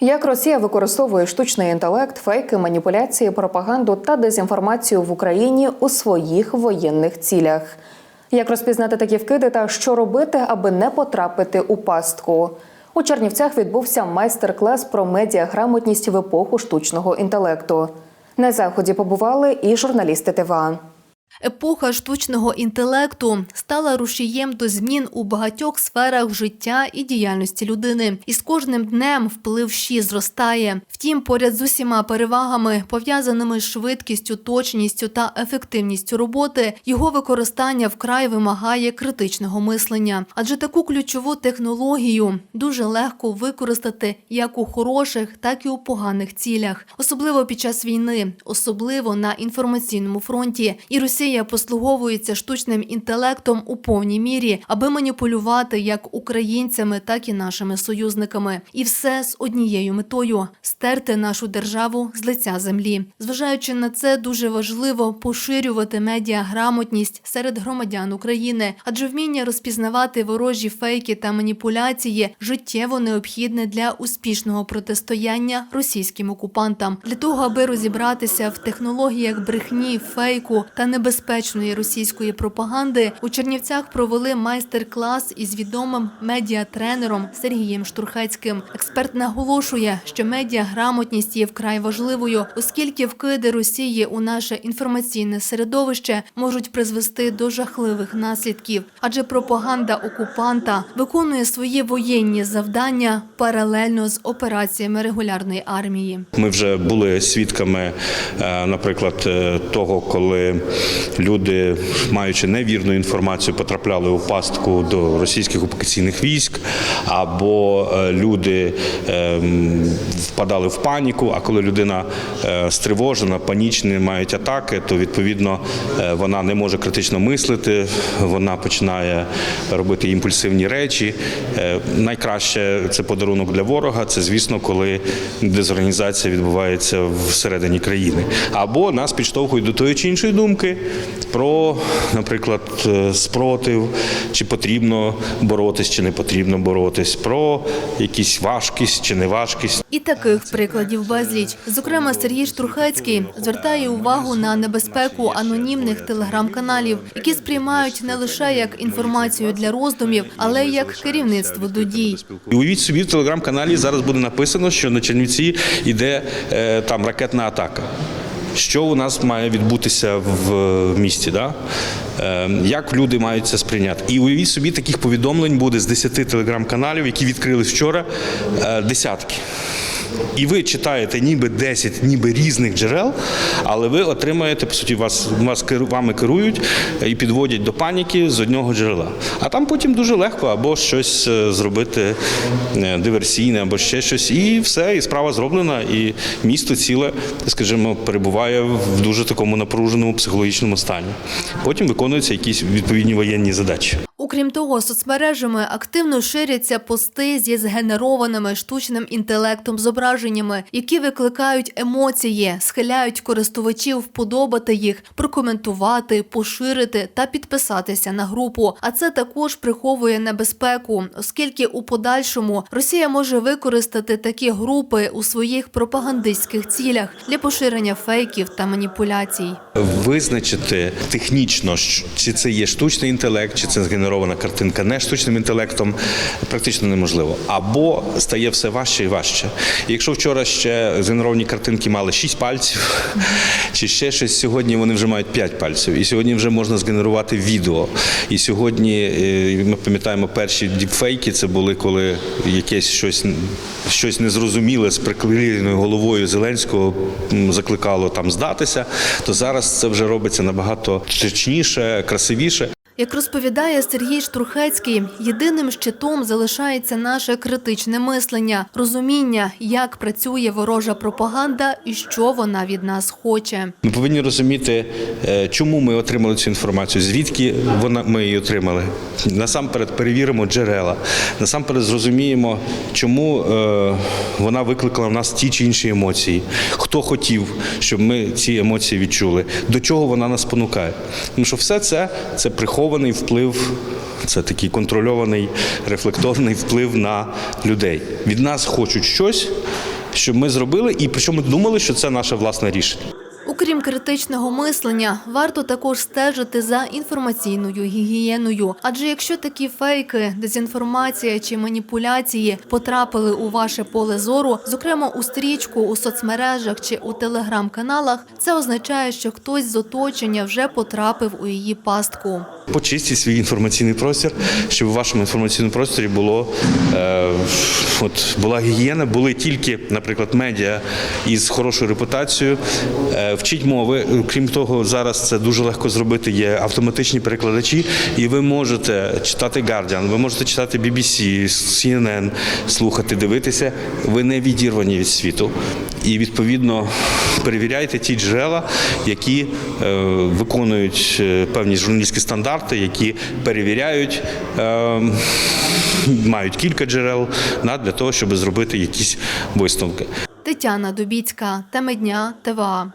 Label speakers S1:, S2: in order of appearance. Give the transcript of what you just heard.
S1: Як Росія використовує штучний інтелект, фейки, маніпуляції, пропаганду та дезінформацію в Україні у своїх воєнних цілях? Як розпізнати такі вкиди та що робити, аби не потрапити у пастку? У Чернівцях відбувся майстер-клас про медіаграмотність в епоху штучного інтелекту. На заході побували і журналісти ТВА.
S2: Епоха штучного інтелекту стала рушієм до змін у багатьох сферах життя і діяльності людини. І з кожним днем вплив ЩІ зростає. Втім, поряд з усіма перевагами, пов'язаними з швидкістю, точністю та ефективністю роботи, його використання вкрай вимагає критичного мислення. Адже таку ключову технологію дуже легко використати як у хороших, так і у поганих цілях, особливо під час війни, особливо на інформаційному фронті. І Росія послуговується штучним інтелектом у повній мірі, аби маніпулювати як українцями, так і нашими союзниками. І все з однією метою стерти нашу державу з лиця землі. Зважаючи на це, дуже важливо поширювати медіаграмотність серед громадян України, адже вміння розпізнавати ворожі фейки та маніпуляції життєво необхідне для успішного протистояння російським окупантам, для того, аби розібратися в технологіях брехні, фейку та небезпечної російської пропаганди, у Чернівцях провели майстер-клас із відомим медіатренером Сергієм Штурхецьким. Експерт наголошує, що медіаграмотність є вкрай важливою, оскільки вкиди Росії у наше інформаційне середовище можуть призвести до жахливих наслідків, адже пропаганда окупанта виконує свої воєнні завдання паралельно з операціями регулярної армії.
S3: Ми вже були свідками, е, наприклад, е, того, коли люди, маючи невірну інформацію, потрапляли у пастку до російських окупаційних військ, або е, люди ем, впадали в паніку. А коли людина е, стривожена, панічна, мають атаки, то відповідно е, вона не може критично мислити, вона починає робити імпульсивні речі. Найкраще це подарунок для ворога. Це звісно, коли дезорганізація відбувається всередині країни, або нас підштовхують до тої чи іншої думки про, наприклад, е, спротив, чи потрібно боротись, чи не потрібно боротись, про якісь важкість чи неважкість.
S2: І таких прикладів безліч. Зокрема, Сергій Штурхецький звертає увагу на небезпеку анонімних телеграм-каналів, які сприймають не лише як інформацію для роздумів, але й як керівництво до дій.
S3: І Уявіть собі, в телеграм-каналі зараз буде написано, що на Чернівці йде е, там ракетна атака. Що у нас має відбутися в місті? Да? Е, як люди мають це сприйняти? І уявіть собі, таких повідомлень буде з 10 телеграм-каналів, які відкрились вчора, е, десятки. І ви читаєте ніби 10 ніби різних джерел, але ви отримаєте, по суті, вас, вас вами керують і підводять до паніки з одного джерела. А там потім дуже легко або щось е, зробити е, диверсійне, або ще щось, і все, і справа зроблена, і місто ціле, скажімо, перебуває в дуже такому напруженому психологічному стані. Потім виконуються якісь відповідні воєнні задачі.
S2: Окрім того, соцмережами активно ширяться пости зі згенерованими штучним інтелектом зображеннями, які викликають емоції, схиляють користувачів вподобати їх, прокоментувати, поширити та підписатися на групу. А це також приховує небезпеку, оскільки у подальшому Росія може використати такі групи у своїх пропагандистських цілях для поширення фейків та маніпуляцій.
S3: Визначити технічно, чи це є штучний інтелект, чи це згенерована картинка не штучним інтелектом, практично неможливо. Або стає все важче і важче. І якщо вчора ще згенеровані картинки мали 6 пальців, чи ще щось, сьогодні вони вже мають 5 пальців. І сьогодні вже можна згенерувати відео. І сьогодні е, ми пам'ятаємо перші діпфейки, це були коли якесь щось, щось незрозуміле з приклеєною головою Зеленського закликало там здатися, то зараз це вже робиться набагато точніше, красивіше.
S2: Як розповідає Сергій Штурхецький, єдиним щитом залишається наше критичне мислення, розуміння, як працює ворожа пропаганда і що вона від нас хоче.
S3: Ми повинні розуміти, е, чому ми отримали цю інформацію, звідки вона ми її отримали. Насамперед перевіримо джерела. Насамперед зрозуміємо, чому е, вона викликала в нас ті чи інші емоції. Хто хотів, щоб ми ці емоції відчули, до чого вона нас спонукає. Тому що все це це приховує прихований вплив. Це такий контрольований рефлекторний вплив на людей. Від нас хочуть щось, щоб ми зробили, і причому думали, що це наше власне рішення.
S2: Окрім критичного мислення, варто також стежити за інформаційною гігієною. Адже якщо такі фейки, дезінформація чи маніпуляції потрапили у ваше поле зору, зокрема у стрічку, у соцмережах чи у телеграм-каналах, це означає, що хтось з оточення вже потрапив у її пастку.
S3: Почистіть свій інформаційний простір, щоб у вашому інформаційному просторі було е, от була гігієна, були тільки, наприклад, медіа із хорошою репутацією. Е, вчіть мови. Крім того, зараз це дуже легко зробити. Є автоматичні перекладачі, і ви можете читати Guardian, ви можете читати BBC, CNN, слухати, дивитися. Ви не відірвані від світу. І відповідно перевіряйте ті джерела, які е, виконують е, певні журналістські стандарти, які перевіряють, е, мають кілька джерел для того, щоб зробити якісь висновки.
S2: Тетяна Дубіцька, теми дня, ТВА.